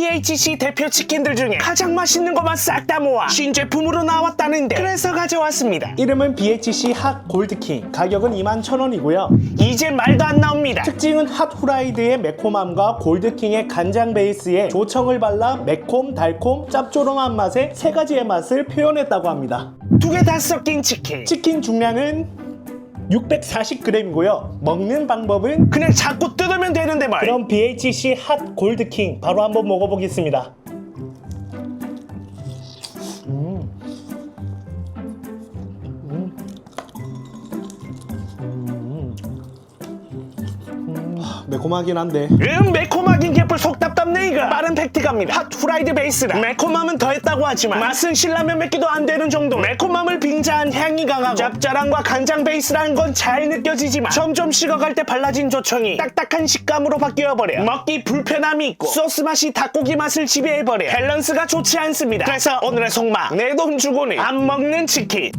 BHC 대표 치킨들 중에 가장 맛있는 것만 싹 다 모아 신제품으로 나왔다는데 그래서 가져왔습니다. 이름은 BHC 핫 골드킹. 가격은 21,000원이고요. 이제 말도 안 나옵니다. 특징은 핫 후라이드의 매콤함과 골드킹의 간장 베이스에 조청을 발라 매콤, 달콤, 짭조름한 맛의 세 가지의 맛을 표현했다고 합니다. 두 개 다 섞인 치킨. 치킨 중량은 640g이고요. 먹는 방법은 그냥 자꾸 뜯으면 되는데 말. 그럼 BHC 핫 골드킹 바로 한번 먹어보겠습니다. 매콤하긴 한데 음 매콤하긴 개뿔 속 답답네 이거 빠른 팩트 갑니다. 핫 후라이드 베이스라. 매콤함은 더했다고 하지만 맛은 신라면 몇 개도 안 되는 정도 매콤함을 빙자한 향이 강하고 짭짤함과 간장 베이스라는 건 잘 느껴지지만 점점 식어갈 때 발라진 조청이 딱딱한 식감으로 바뀌어버려 먹기 불편함이 있고 소스 맛이 닭고기 맛을 지배해버려 밸런스가 좋지 않습니다. 그래서 오늘의 속마. 내 돈 주고는 안 먹는 치킨